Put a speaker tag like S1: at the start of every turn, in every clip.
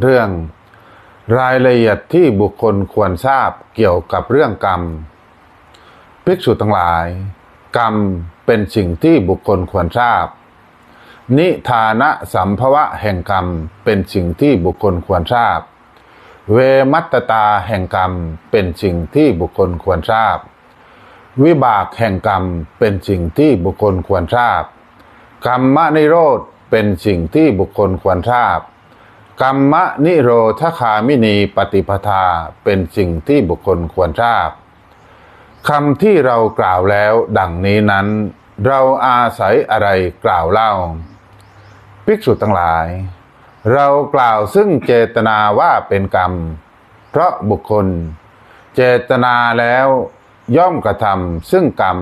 S1: เรื่อง รายละเอียดที่บุคคลควรทราบเกี่ยวกับเรื่องกรรม ภิกษุทั้งหลาย กรรมเป็นสิ่งที่บุคคลควรทราบ นิทานะสัมภวะแห่งกรรมเป็นสิ่งที่บุคคลควรทราบ เวมัตตตาแห่งกรรมเป็นสิ่งที่บุคคลควรทราบ วิบากแห่งกรรมเป็นสิ่งที่บุคคลควรทราบ กรรมนิโรธเป็นสิ่งที่บุคคลควรทราบ กรรมนิโรธคามินีปฏิปทาเป็นสิ่งที่บุคคลควรทราบคำที่เรากล่าวแล้วดังนี้นั้น เราอาศัยอะไรกล่าวเล่า ภิกษุทั้งหลาย เรากล่าวซึ่งเจตนาว่าเป็นกรรม เพราะบุคคล เจตนาแล้วย่อมกระทำซึ่งกรรม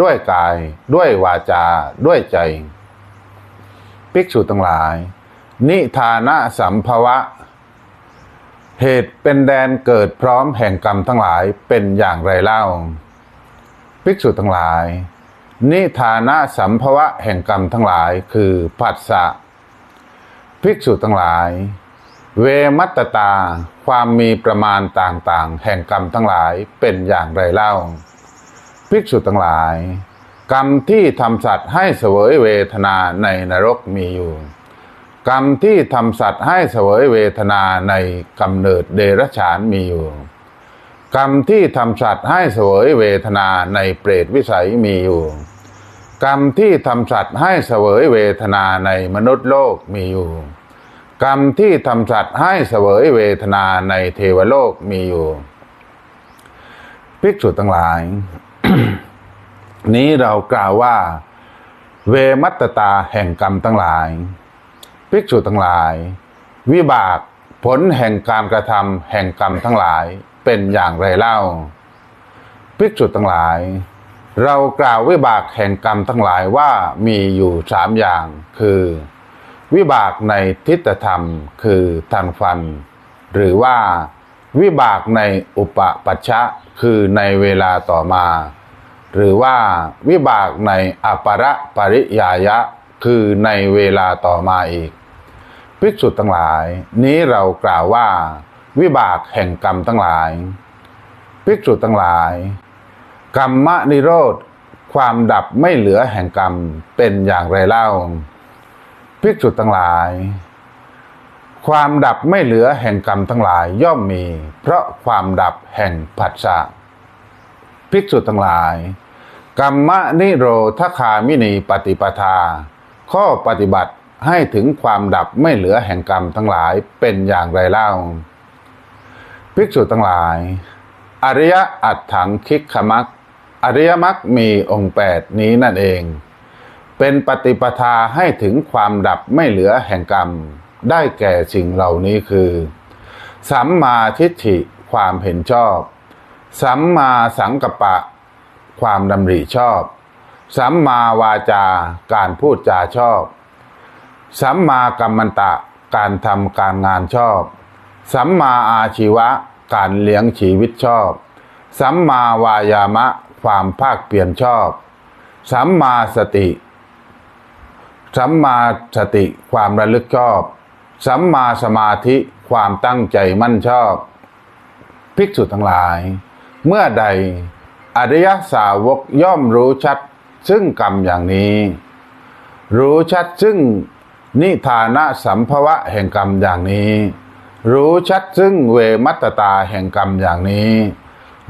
S1: ด้วยกาย ด้วยวาจา ด้วยใจ ภิกษุทั้งหลาย นิทานะสัมภวะ เหตุเป็นแดนเกิดพร้อมแห่งกรรมทั้งหลายเป็นอย่างไรเล่า ภิกษุทั้งหลาย นิทานะสัมภวะแห่งกรรมทั้งหลายคือผัสสะภิกษุทั้งหลาย เวมัตตา ความมีประมาณต่างๆ แห่งกรรมทั้งหลายเป็นอย่างไรเล่า ภิกษุทั้งหลาย กรรมที่ทำสัตว์ให้เสวยเวทนาในนรกมีอยู่ กรรมที่ทำสัตว์ให้เสวยเวทนาในกำเนิดเดรัจฉานมีอยู่ กรรมที่ทำสัตว์ให้เสวยเวทนาในเปรตวิสัยมีอยู่ กรรมที่ทำสัตว์ให้เสวยเวทนาในมนุษย์โลกมีอยู่ กรรมที่ทำสัตว์ให้เสวยเวทนาในเทวโลกมีอยู่ภิกษุทั้งหลาย นี้เรากล่าวว่า เวมัตตตาแห่งกรรมทั้งหลาย ภิกษุทั้งหลาย วิบากผลแห่งการกระทำแห่งกรรมทั้งหลายเป็นอย่างไรเล่า ภิกษุทั้งหลาย เรากล่าววิบากแห่งกรรมทั้งหลายว่ามีอยู่สามอย่างคือ วิบากในทิฏฐธรรมคือทางฟัน หรือว่าวิบากในอุปปัชชะคือในเวลาต่อมา หรือว่าวิบากในอปรปริยายะ คือในเวลาต่อมาอีก ภิกษุทั้งหลาย นี้เรากล่าวว่า วิบากแห่งกรรมทั้งหลาย ภิกษุทั้งหลาย กรรมนิโรธ ความดับไม่เหลือแห่งกรรมเป็นอย่างไรเล่า ภิกษุทั้งหลาย ความดับไม่เหลือแห่งกรรมทั้งหลายย่อมมี เพราะความดับแห่งผัสสะภิกษุทั้งหลาย กรรมนิโรธคามินีปฏิปทา ข้อปฏิบัติให้ถึงความดับไม่เหลือแห่งกรรมทั้งหลายเป็นอย่างไรเล่า ภิกษุทั้งหลาย อริยอัตถังคิกขมักอริยมรรคมีองค์แปดนี้นั่นเอง เป็นปฏิปทาให้ถึงความดับไม่เหลือแห่งกรรม ได้แก่สิ่งเหล่านี้คือสัมมาทิฏฐิความเห็นชอบ สัมมาสังกัปปะ ความดำริชอบ สัมมาวาจาการพูดจาชอบ สัมมากัมมันตะ การทำการงานชอบ สัมมาอาชีวะ การเลี้ยงชีวิตชอบ สัมมาวายามะ ความภาคเปลี่ยนชอบ สัมมาสติ สัมมาสติ ความระลึกชอบ สัมมาสมาธิความตั้งใจมั่นชอบ ภิกษุทั้งหลาย เมื่อใดอริยสาวกย่อมรู้ชัด ซึ่งกรรมอย่างนี้ รู้ชัดซึ่งนิทานะสัมภวะแห่งกรรมอย่างนี้ รู้ชัดซึ่งเวมัตตตาแห่งกรรมอย่างนี้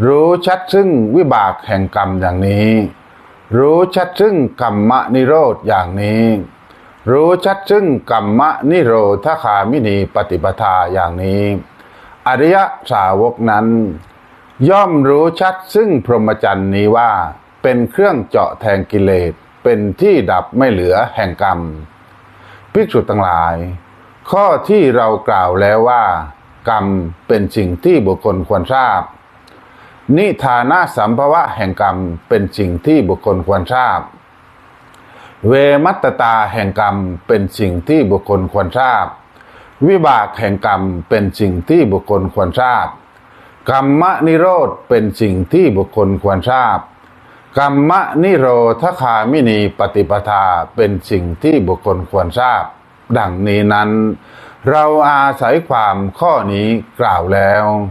S1: รู้ชัดซึ่งวิบากแห่งกรรมอย่างนี้ รู้ชัดซึ่งกรรมนิโรธอย่างนี้ รู้ชัดซึ่งกรรมนิโรธคามินีปฏิปทาอย่างนี้ อริยสาวกนั้น ย่อมรู้ชัดซึ่งพรหมจรรย์นี้ว่า เป็นเครื่องเจาะแทงกิเลส เป็นที่ดับไม่เหลือแห่งกรรม ภิกษุทั้งหลาย ข้อที่เรากล่าวแล้วว่า กรรมเป็นสิ่งที่บุคคลควรทราบ นิทานาสัมภวะแห่งกรรมเป็นสิ่งที่บุคคลควรทราบ เวมัตตตาแห่งกรรมเป็นสิ่งที่บุคคลควรทราบ วิบากแห่งกรรมเป็นสิ่งที่บุคคลควรทราบกรรมนิโรธเป็นสิ่งที่บุคคลควรทราบ กรรมนิโรธคามินีปฏิปทาเป็นสิ่งที่บุคคลควรทราบ ดังนี้นั้น เราอาศัยความข้อนี้กล่าวแล้ว